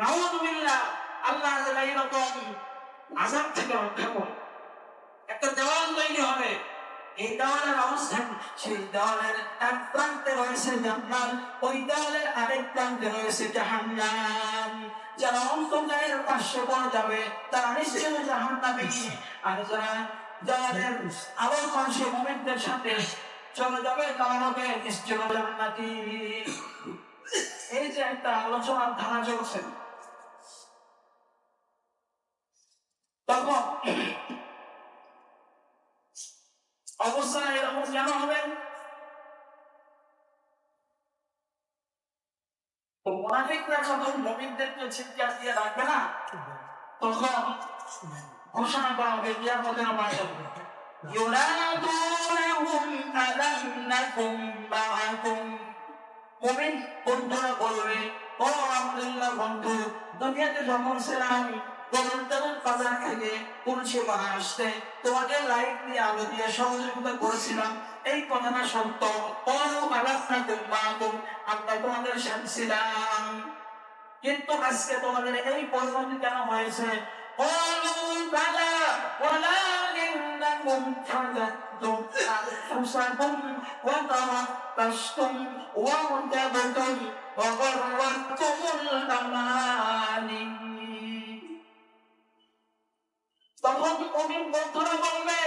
নাউযুবিল্লাহ একটা দেওয়াল তৈরি হবে। এই দেওয়ালের অবস্থান আরেক প্রান্তে রয়েছে জাহান্নাম। যারা অন্তর্গায়ের পড়ে যাবে, তারা নিশ্চয়ই আর যারা দেওয়ালের আবার পাশে মোমেন্টের সাথে চলে যাবে, তারা হবে নিশ্চয় জান্নাতি। এই যে একটা আলোচনার ধারা চলছে তখন অবস্থা এরকম কেন হবে তো মোনাফিকরা যখন নবীনদেরকে চিৎকার দিয়ে রাখবে না তখন ঘোষণা করা হবে কিয়ামতের মাঠে ينادونهم ألم نكن معكم বন্ধুরা বলবে, ও বন্ধু, দুনিয়াতে আসতে তোমাকে লাইট দিয়ে আলো দিয়ে সহযোগিতা করেছিলাম। এই কথাটা সত্য। ও মালাসনা তুম্মাকুম আমরা তোমাদের শুনছিলাম কিন্তু আজকে তোমাদের এই পরিণতি কেন হয়েছে? ও বালা ولكنكم كذبتم أنفسكم وتربصتم وارتبتم وغرتكم الأماني তখন অমিন বন্ধুরা বলবে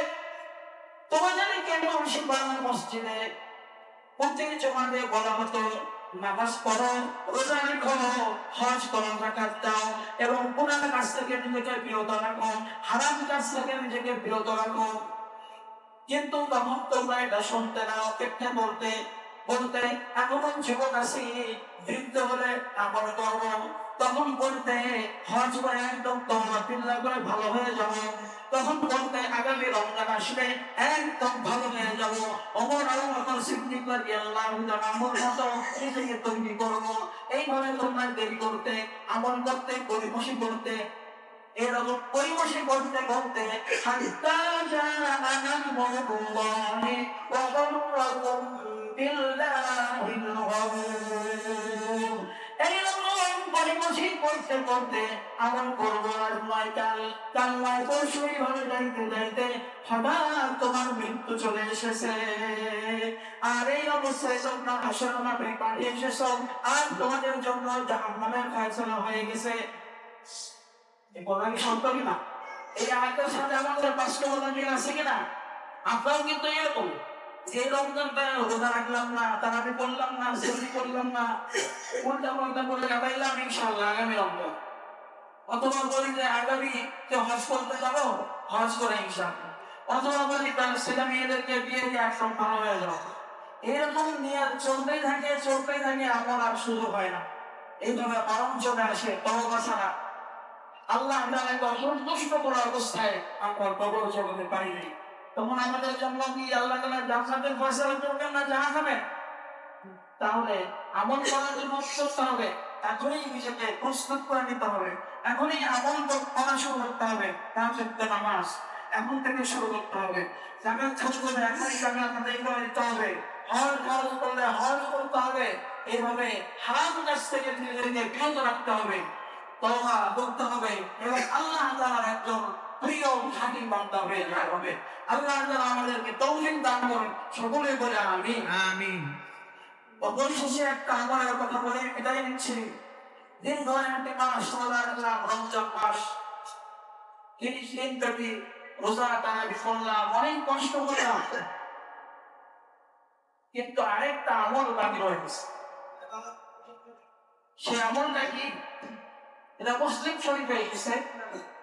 তোমাদের কেন শিবান মসজিদে প্রত্যেক জমাতে বলা হতো নামাজ পড়ো রোজা রেখো হজ করো জাকাত দাও এবং পুরান কাজ থেকে নিজেকে বিরত রাখো। হারাম কাজ থেকে নিজেকে বিরত রাখো। কিন্তু তখন তোমরা এটা শুনতে না, অপেক্ষা করতে, বলতে, এমন যুবক আছি, বৃদ্ধ হলে আমল করব। তখন বলতে, হজ করে একদম তোমরা পিল্লা করে ভালো হয়ে যাব তখন বলতে, আগামী রমজান আসলে একদম ভালো হয়ে যাব অমর সিদ্দিক করি আল্লাহ আমার মতো নিজেকে তৈরি করব এইভাবে তোমরা দেরি করতে আমল করতে পরিবেশী করতে এরকম পরিবেশী করতে করতে হাত্তা জাআনা আমরুল্লাহি ওয়া গররাকুম বিল্লাহিল গরুর আর এই অবস্থায় তোমরা হাসর নামে পাঠিয়ে এসেছ। আর তোমাদের জন্য জাহান্নামের হয়ে গেছে। কথা কি সত্য এই আয়তের সাথে আমাদের বাস্তবতা মিল আছে কিনা? আমরাও কিন্তু এরকম। এই রোজা রাখলাম না তারাবি না সেলফি করলাম না। উল্টা পাল্টা করে কাটাইলাম ইনশাল্লাহ আগামী অথবা বলি যে আগামী কে হজ করতে যাব, হজ করে ইনশাল্লাহ অথবা বলি তার ছেলে মেয়েদেরকে বিয়ে দিয়ে হয়ে এরকম নিয়ে চলতেই থাকে চলতেই থাকে আমার আর শুরু হয় না। এইভাবে পালন চলে আসে তবা ছাড়া। আল্লাহ অসন্তুষ্ট করা অবস্থায় আমরা কবর পারি নাই তখন আমাদের জন্য কি আল্লাহ তাআলা জান্নাতের ফয়সালা করবেন না জাহান্নামে তাহলে আমল করার জন্য করতে হবে, এখনই নিজেকে প্রস্তুত করে নিতে হবে, এখনই আমল করা শুরু করতে হবে তাহলে নামাজ এখন থেকে শুরু করতে হবে। জাকাত খরচ করলে এখনই জাকাত আদায় করে দিতে হবে। হজ খরচ করলে হজ করতে হবে এইভাবে হারাম কাছ থেকে নিজেকে বিরত রাখতে হবে, তওবা করতে হবে। এবং আল্লাহ তাআলার একজন প্রিয় হাকিম বান্দা হয়ে যেতে হবে। আল্লাহ তাআলা আমাদেরকে তৌফিক দান করুন সকলে বলে আমিন। আমিন। অপরিশেষে একটা আমার কথা বলে এটাই নিচ্ছি দীর্ঘ একটি মাস রোজা রাখলাম রমজান মাস। তিরিশ দিন ব্যাপী রোজা টানা করলাম অনেক কষ্ট করলাম। কিন্তু আরেকটা আমল বাকি রয়ে গেছে। সে আমলটা কি? এটা মুসলিম শরীফে এসেছে।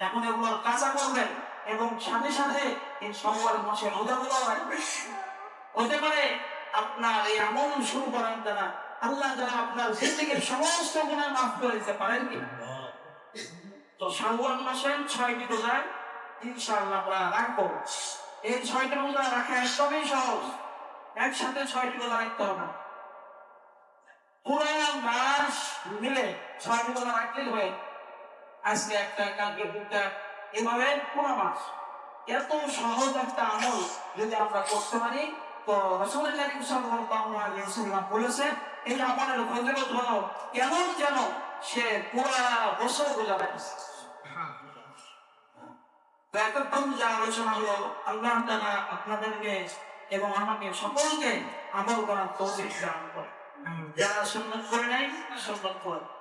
এখন এগুলো কাঁচা করবেন এবং সাথে সাথে এই সোমবার মাসে রোজাগুলো হতে পারে আপনার এই আমল শুরু করেন তারা আল্লাহ যারা আপনার জিন্দগির সমস্ত গুণা মাফ করে দিতে পারেন কি? তো শাওয়াল মাসের ছয়টি রোজায় ইনশাআল্লাহ আমরা রাখব। এই ছয়টা রোজা রাখা একদমই সহজ। একসাথে ছয়টি রোজা রাখতে হবে পুরো মাস মিলে ছয়টি রোজা রাখলেই হয় আজকে একটা কালকে দুটা, এভাবে পুরো মাস। এত সহজ একটা আমল যদি আমরা করতে পারি, তো রসুলের এই আমলের যেন সে বছর তো এতক্ষণ যা আলোচনা হলো, আল্লাহ তাআলা আপনাদেরকে এবং আমাকে সকলকে আমল করার তৌফিক দান করে। যারা সুন্নত করে নাই, সুন্নত করে।